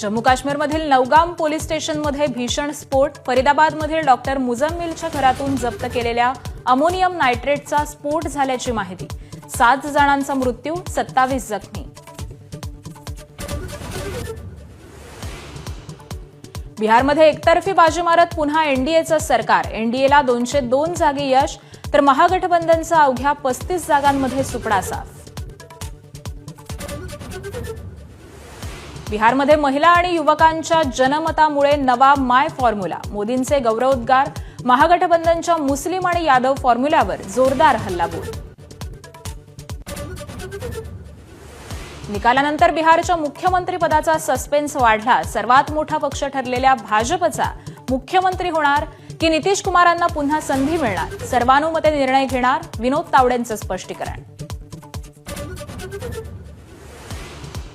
जम्मू काश्मीरमधील नवगाम पोलीस स्टेशनमध्ये भीषण स्फोट. फरीदाबादमधील डॉक्टर मुजम्मिलच्या घरातून जप्त केलेल्या अमोनियम नायट्रेटचा स्फोट झाल्याची माहिती. सात जणांचा मृत्यू सत्तावीस जखमी. बिहारमध्ये एकतर्फी बाजी मारत पुन्हा एनडीएचं सरकार. एनडीएला दोनशे दोन जागी यश तर महागठबंधनचा अवघ्या पस्तीस जागांमध्ये सुपडा साफ बिहारमध्ये महिला आणि युवकांच्या जनमतामुळे नवा माय फॉर्म्युला. मोदींचे गौरवोद्गार. महागठबंधनच्या मुस्लिम आणि यादव फॉर्म्युल्यावर जोरदार हल्लाबोल. निकालानंतर बिहारच्या मुख्यमंत्रीपदाचा सस्पेन्स वाढला. सर्वात मोठा पक्ष ठरलेल्या भाजपचा मुख्यमंत्री होणार की नितीश कुमारांना पुन्हा संधी मिळणार? सर्वानुमते निर्णय घेणार विनोद तावडेंचं स्पष्टीकरण.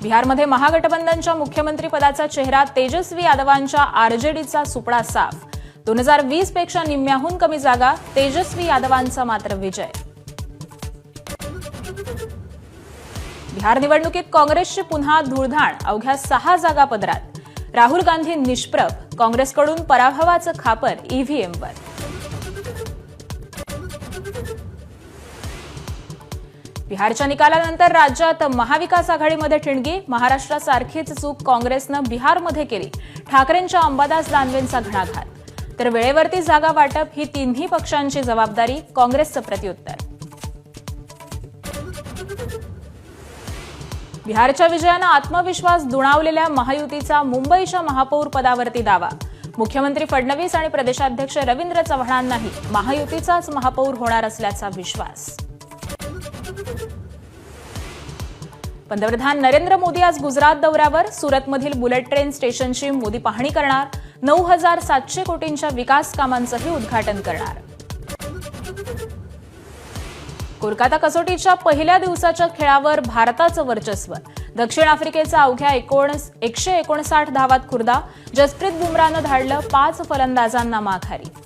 बिहारमध्ये महागठबंधनच्या मुख्यमंत्रीपदाचा चेहरा तेजस्वी यादवांच्या आरजेडीचा सुपडा साफ. दोन हजार वीसपेक्षा निम्म्याहून कमी जागा तेजस्वी यादवांचा मात्र विजय. बिहार निवडणुकीत काँग्रेसची पुन्हा धुळधाण अवघ्या सहा जागा पदरात. राहुल गांधी निष्प्रभ काँग्रेसकडून पराभवाचं खापर ईव्हीएमवर बिहारच्या निकालानंतर राज्यात महाविकास आघाडीमध्ये ठिणगी महाराष्ट्रासारखीच चूक काँग्रेसनं बिहारमध्ये केली. ठाकरेंच्या अंबादास दानवेंचा घणाघात. तर वेळेवरती जागा वाटप ही तिन्ही पक्षांची जबाबदारी काँग्रेसचं प्रत्युत्तर. बिहारच्या विजयानं आत्मविश्वास दुणावलेल्या महायुतीचा मुंबईच्या महापौर पदावरती दावा. मुख्यमंत्री फडणवीस आणि प्रदेशाध्यक्ष रवींद्र चव्हाणांनाही महायुतीचाच महापौर होणार असल्याचा विश्वास. पंतप्रधान नरेंद्र मोदी आज गुजरात दौऱ्यावर. सुरतमधील बुलेट ट्रेन स्टेशनची मोदी पाहणी करणार. नऊ हजार सातशे कोटींच्या विकास कामांचंही उद्घाटन करणार. कोलकाता कसोटीच्या पहिल्या दिवसाच्या खेळावर भारताचं वर्चस्व. दक्षिण आफ्रिकेचा अवघ्या एकोणस एकशे एकोणसाठ धावात खुर्दा. जसप्रीत बुमरानं धाडलं पाच फलंदाजांना माघारी.